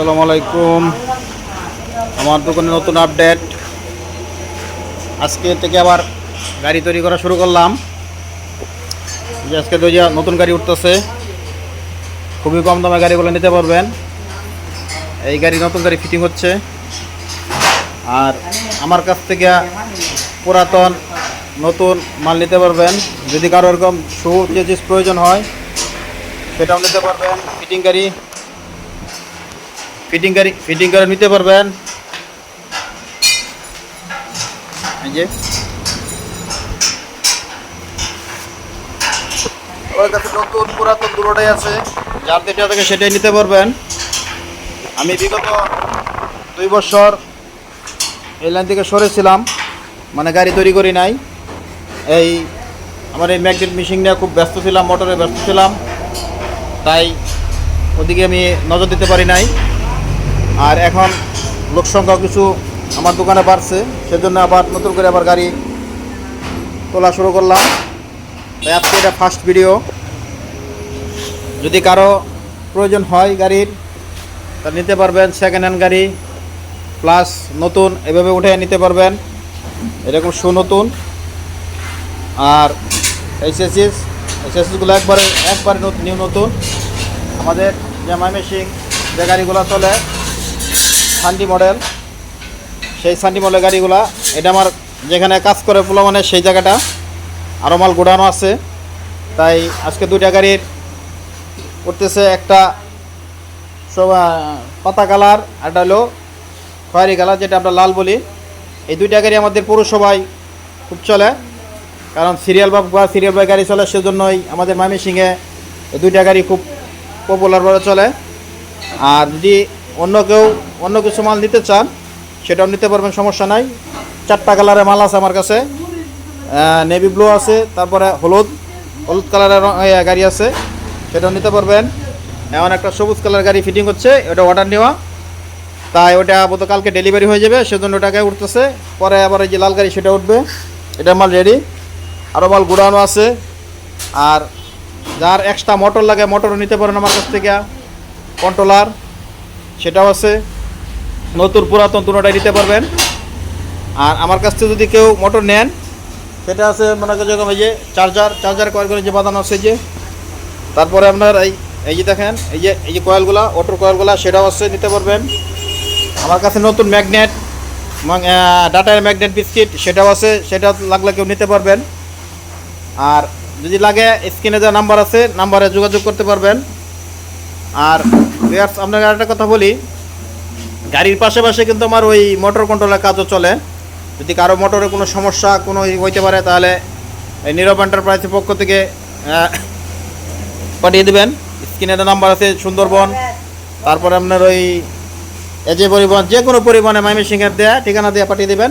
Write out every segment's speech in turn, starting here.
আসসালামু আলাইকুম। আমার দোকানে নতুন আপডেট আজকে থেকে আবার গাড়ি তৈরি করা শুরু করলাম। যে আজকে যে নতুন গাড়ি উঠতেছে। খুবই কম দামে গাড়িগুলো নিতে পারবেন। এই গাড়ি নতুন গাড়ি ফিটিং হচ্ছে। আর আমার কাছ থেকে পুরাতন নতুন মাল নিতে পারবেন। যদি কারও এরকম শু যে প্রয়োজন হয়, সেটাও নিতে পারবেন। ফিটিং গাড়ি ফিটিং ফিটিং করে নিতে পারবেন। এই যে। আছে। যার যেটা থেকে সেটাই নিতে পারবেন। আমি বিগত দুই বছর এই লাইন থেকে সরেছিলাম মানে গাড়ি তৈরি করি নাই। এই আমার এই ম্যাগনেট মেশিন নিয়ে খুব ব্যস্ত ছিলাম, মোটরে ব্যস্ত ছিলাম। তাই ওদিকে আমি নজর দিতে পারি নাই। আর এখন লোক সংখ্যা কিছু আমার দোকানে বাড়ছে, সেজন্য আবার নতুন করে আবার গাড়ি তোলা শুরু করলাম। আজকে এটা ফার্স্ট ভিডিও যদি কারও প্রয়োজন হয় গাড়ির, তা নিতে পারবেন সেকেন্ড হ্যান্ড গাড়ি প্লাস নতুন, এভাবে উঠে নিতে পারবেন। এরকম সুনতুন। আর এইচএসিস এইচএসিসগুলো একবারে একবারে নতুন নিউ নতুন। আমাদের যে মেশিন যে গাড়িগুলো চলে সান্ডি মডেল সেই সান্ডি মডেল গাড়িগুলা, এটা আমার যেখানে কাজ করে পুলো মানে সেই জায়গাটা। আরও মাল গোডানো আছে। তাই আজকে দুইটা গাড়ির উঠতেছে, একটা সব পাতা কালার একটা হলো খয়েরি কালার, যেটা আমরা লাল বলি। এই দুইটা গাড়ি আমাদের পৌরসভায় খুব চলে। কারণ সিরিয়াল বা সিরিয়াল বাই গাড়ি চলে, সেজন্যই আমাদের ময়মনসিংহে এই দুইটা গাড়ি খুব পপুলারভাবে চলে। আর যদি অন্য কেউ, অন্য কিছু মাল নিতে চান, সেটাও নিতে পারবেন, সমস্যা নাই। চারটা কালারের মাল আছে আমার কাছে। নেভি ব্লু আছে, তারপরে হলুদ হলুদ কালারের গাড়ি আছে, সেটাও নিতে পারবেন। এমন একটা সবুজ কালার গাড়ি ফিটিং হচ্ছে ওটা অর্ডার নেওয়া। তাই ওটা আপাতত কালকে ডেলিভারি হয়ে যাবে, সেজন্য ওটাকে উঠতেছে। পরে আবার এই যে লাল গাড়ি, সেটা উঠবে। এটা মাল রেডি আরও মাল গুড়ানো আছে। আর যার এক্সট্রা মোটর লাগে মোটরও নিতে পারেন আমার কাছ থেকে। কন্ট্রোলার সেটাও আছে। নতুন পুরাতন দুটোটাই নিতে পারবেন। আর আমার কাছ থেকে যদি কেউ মোটর নেন, সেটা আছে মনে যেরকম এই যে চার্জার চার্জার কয়েল করে যে বাঁধানো আছে যে। তারপরে আপনার এই এই যে দেখেন, এই যে এই যে কয়েলগুলা অটোর কয়েলগুলা সেটাও আছে, নিতে পারবেন। আমার কাছে নতুন ম্যাগনেট ডাটার ম্যাগনেট বিস্কিট সেটাও আছে, সেটা লাগলে কেউ নিতে পারবেন। আর যদি লাগে স্ক্রিনে যা নাম্বার আছে নাম্বারে যোগাযোগ করতে পারবেন। আর ভিউয়ার্স আপনাকে একটা কথা বলি। গাড়ির পাশে পাশে কিন্তু আমার ওই মোটর কন্ট্রোলের কাজও চলে। যদি কারও মোটরে কোনো সমস্যা, কোনো হইতে পারে, তাহলে এই নীরব এন্টারপ্রাইজের পক্ষ থেকে পাঠিয়ে দেবেন। স্ক্রিনে একটা নাম্বার আছে, সুন্দরবন। তারপরে আপনার ওই এজে পরিবহন, যে কোনো পরিবহনে ময়মনসিংহের দেয়া, ঠিকানা দিয়ে পাঠিয়ে দেবেন।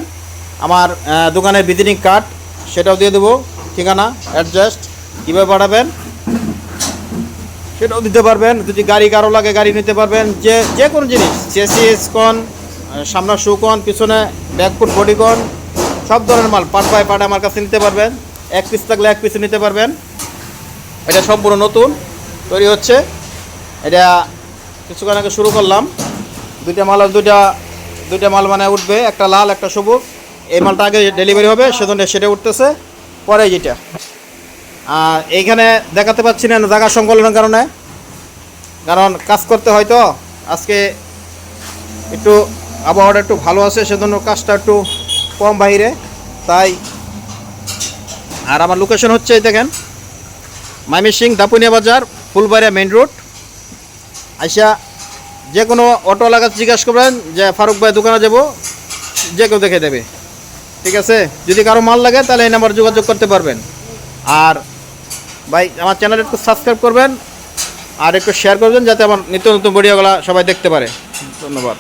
আমার দোকানের ভিজিটিং কার্ড সেটাও দিয়ে দেবো। ঠিকানা অ্যাডজাস্ট কীভাবে পাঠাবেন? সেটাও দিতে পারবেন। যদি গাড়ি কারও লাগে গাড়ি নিতে পারবেন। যে যে কোনো জিনিস, চেসিস, কন সামনে শু কন, পিছনে ব্যাকফুট বডি কন, সব ধরনের মাল পাট বাই পাট আমার কাছে নিতে পারবেন। এক পিস থাকলে এক পিস নিতে পারবেন। এটা সম্পূর্ণ নতুন, তৈরি হচ্ছে। এটা কিছুক্ষণ আগে শুরু করলাম। দুইটা মাল দুইটা দুইটা মাল মানে উঠবে, একটা লাল, একটা সবুজ। এই মালটা আগে ডেলিভারি হবে, সেজন্য সেটা উঠতেছে। পরে যেটা। আর এইখানে দেখাতে পাচ্ছি না জায়গা সংকলনের কারণে। কারণ কাজ করতে হয়তো আজকে একটু আবহাওয়াটা একটু ভালো আছে, সেজন্য কাজটা একটু কম বাইরে। তাই, আর আমার লোকেশন হচ্ছে এই দেখেন মাইমিসিং দাপুনিয়া বাজার, ফুলবাড়িয়া মেইন রোড আইসা যে কোনো অটো লাগা জিজ্ঞাসা করবেন যে, ফারুক ভাই দোকানে যাব, যে কেউ দেখে দেবে। ঠিক আছে? যদি কারও মাল লাগে, তাহলে এই নাম্বার যোগাযোগ করতে পারবেন। আর ভাই, আমার চ্যানেল একটু সাবস্ক্রাইব করবেন আর একটু শেয়ার করবেন যাতে আমার নিত্য নতুন ভিডিওগুলো সবাই দেখতে পারে। ধন্যবাদ।